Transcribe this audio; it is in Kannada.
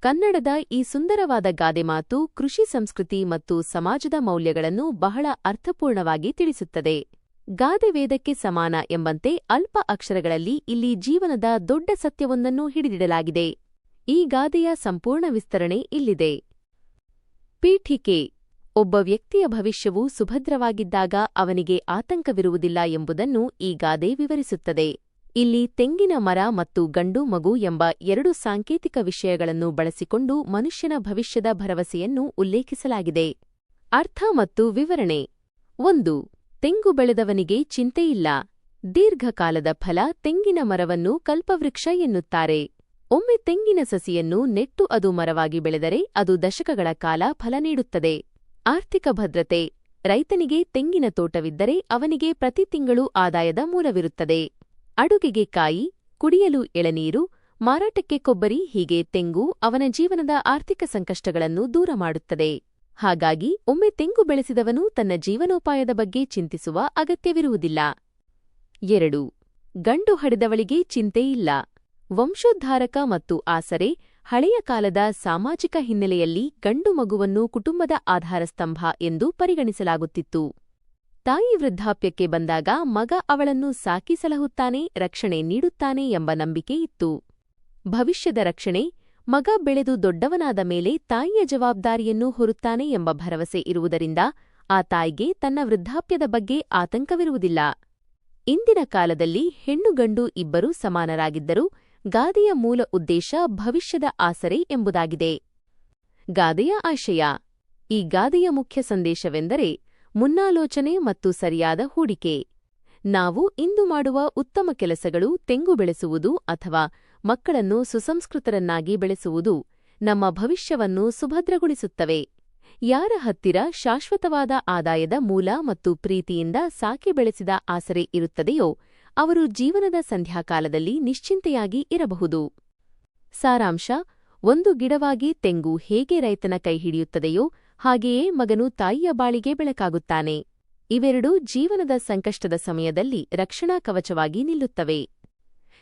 ಕನ್ನಡದ ಈ ಸುಂದರವಾದ ಗಾದೆ ಮಾತು ಕೃಷಿ ಸಂಸ್ಕೃತಿ ಮತ್ತು ಸಮಾಜದ ಮೌಲ್ಯಗಳನ್ನು ಬಹಳ ಅರ್ಥಪೂರ್ಣವಾಗಿ ತಿಳಿಸುತ್ತದೆ. ಗಾದೆ ವೇದಕ್ಕೆ ಸಮಾನ ಎಂಬಂತೆ ಅಲ್ಪ ಅಕ್ಷರಗಳಲ್ಲಿ ಇಲ್ಲಿ ಜೀವನದ ದೊಡ್ಡ ಸತ್ಯವೊಂದನ್ನು ಹಿಡಿದಿಡಲಾಗಿದೆ. ಈ ಗಾದೆಯ ಸಂಪೂರ್ಣ ವಿಸ್ತರಣೆ ಇಲ್ಲಿದೆ. ಪೀಠಿಕೆ. ಒಬ್ಬ ವ್ಯಕ್ತಿಯ ಭವಿಷ್ಯವು ಸುಭದ್ರವಾಗಿದ್ದಾಗ ಅವನಿಗೆ ಆತಂಕವಿರುವುದಿಲ್ಲ ಎಂಬುದನ್ನು ಈ ಗಾದೆ ವಿವರಿಸುತ್ತದೆ. ಇಲ್ಲಿ ತೆಂಗಿನ ಮರ ಮತ್ತು ಗಂಡು ಮಗು ಎಂಬ ಎರಡು ಸಾಂಕೇತಿಕ ವಿಷಯಗಳನ್ನು ಬಳಸಿಕೊಂಡು ಮನುಷ್ಯನ ಭವಿಷ್ಯದ ಭರವಸೆಯನ್ನು ಉಲ್ಲೇಖಿಸಲಾಗಿದೆ. ಅರ್ಥ ಮತ್ತು ವಿವರಣೆ. ಒಂದು, ತೆಂಗು ಬೆಳೆದವನಿಗೆ ಚಿಂತೆಯಿಲ್ಲ. ದೀರ್ಘಕಾಲದ ಫಲ ತೆಂಗಿನ ಮರವನ್ನು ಕಲ್ಪವೃಕ್ಷ ಎನ್ನುತ್ತಾರೆ. ಒಮ್ಮೆ ತೆಂಗಿನ ಸಸಿಯನ್ನು ನೆಟ್ಟು ಅದು ಮರವಾಗಿ ಬೆಳೆದರೆ ಅದು ದಶಕಗಳ ಕಾಲ ಫಲ ನೀಡುತ್ತದೆ. ಆರ್ಥಿಕ ಭದ್ರತೆ. ರೈತನಿಗೆ ತೆಂಗಿನ ತೋಟವಿದ್ದರೆ ಅವನಿಗೆ ಪ್ರತಿ ತಿಂಗಳು ಆದಾಯದ ಮೂಲವಿರುತ್ತದೆ. ಅಡುಗೆಗೆ ಕಾಯಿ, ಕುಡಿಯಲು ಎಳನೀರು, ಮಾರಾಟಕ್ಕೆ ಕೊಬ್ಬರಿ, ಹೀಗೆ ತೆಂಗು ಅವನ ಜೀವನದ ಆರ್ಥಿಕ ಸಂಕಷ್ಟಗಳನ್ನು ದೂರ ಮಾಡುತ್ತದೆ. ಹಾಗಾಗಿ ಒಮ್ಮೆ ತೆಂಗು ಬೆಳೆಸಿದವನು ತನ್ನ ಜೀವನೋಪಾಯದ ಬಗ್ಗೆ ಚಿಂತಿಸುವ ಅಗತ್ಯವಿರುವುದಿಲ್ಲ. ಎರಡು. ಗಂಡು ಹಡೆದವಳಿಗೆ ಚಿಂತೆಯಿಲ್ಲ ವಂಶೋದ್ಧಾರಕ ಮತ್ತು ಆಸರೆ ಹಳೆಯ ಕಾಲದ ಸಾಮಾಜಿಕ ಹಿನ್ನೆಲೆಯಲ್ಲಿ ಗಂಡು ಮಗುವನ್ನು ಕುಟುಂಬದ ಆಧಾರಸ್ತಂಭ ಎಂದು ಪರಿಗಣಿಸಲಾಗುತ್ತಿತ್ತು. ತಾಯಿ ವೃದ್ಧಾಪ್ಯಕ್ಕೆ ಬಂದಾಗ ಮಗ ಅವಳನ್ನು ಸಾಕಿ ಸಲಹುತ್ತಾನೆ ರಕ್ಷಣೆ ನೀಡುತ್ತಾನೆ ಎಂಬ ನಂಬಿಕೆ ಇತ್ತು. ಭವಿಷ್ಯದ ರಕ್ಷಣೆ, ಮಗ ಬೆಳೆದು ದೊಡ್ಡವನಾದ ಮೇಲೆ ತಾಯಿಯ ಜವಾಬ್ದಾರಿಯನ್ನು ಹೊರುತ್ತಾನೆ ಎಂಬ ಭರವಸೆ ಇರುವುದರಿಂದ ಆ ತಾಯಿಗೆ ತನ್ನ ವೃದ್ಧಾಪ್ಯದ ಬಗ್ಗೆ ಆತಂಕವಿರುವುದಿಲ್ಲ. ಇಂದಿನ ಕಾಲದಲ್ಲಿ ಹೆಣ್ಣು ಗಂಡು ಇಬ್ಬರೂ ಸಮಾನರಾಗಿದ್ದರೂ ಗಾದೆಯ ಮೂಲ ಉದ್ದೇಶ ಭವಿಷ್ಯದ ಆಸರೆ ಎಂಬುದಾಗಿದೆ. ಗಾದೆಯ ಆಶಯ. ಈ ಗಾದೆಯ ಮುಖ್ಯ ಸಂದೇಶವೆಂದರೆ ಮುನ್ನಾಲೋಚನೆ ಮತ್ತು ಸರಿಯಾದ ಹೂಡಿಕೆ. ನಾವು ಇಂದು ಮಾಡುವ ಉತ್ತಮ ಕೆಲಸಗಳು ತೆಂಗು ಬೆಳೆಸುವುದು ಅಥವಾ ಮಕ್ಕಳನ್ನು ಸುಸಂಸ್ಕೃತರನ್ನಾಗಿ ಬೆಳೆಸುವುದು ನಮ್ಮ ಭವಿಷ್ಯವನ್ನು ಸುಭದ್ರಗೊಳಿಸುತ್ತವೆ. ಯಾರ ಹತ್ತಿರ ಶಾಶ್ವತವಾದ ಆದಾಯದ ಮೂಲ ಮತ್ತು ಪ್ರೀತಿಯಿಂದ ಸಾಕಿ ಬೆಳೆಸಿದ ಆಸರೆ ಇರುತ್ತದೆಯೋ ಅವರು ಜೀವನದ ಸಂಧ್ಯಾಕಾಲದಲ್ಲಿ ನಿಶ್ಚಿಂತೆಯಾಗಿ ಇರಬಹುದು. ಸಾರಾಂಶ ಒಂದು ಗಿಡವಾಗಿ ತೆಂಗು ಹೇಗೆ ರೈತನ ಕೈ ಹಿಡಿಯುತ್ತದೆಯೋ ಹಾಗೆಯೇ ಮಗನು ತಾಯಿಯ ಬಾಳಿಗೆ ಬೆಳಕಾಗುತ್ತಾನೆ. ಇವೆರಡೂ ಜೀವನದ ಸಂಕಷ್ಟದ ಸಮಯದಲ್ಲಿ ರಕ್ಷಣಾ ಕವಚವಾಗಿ ನಿಲ್ಲುತ್ತವೆ.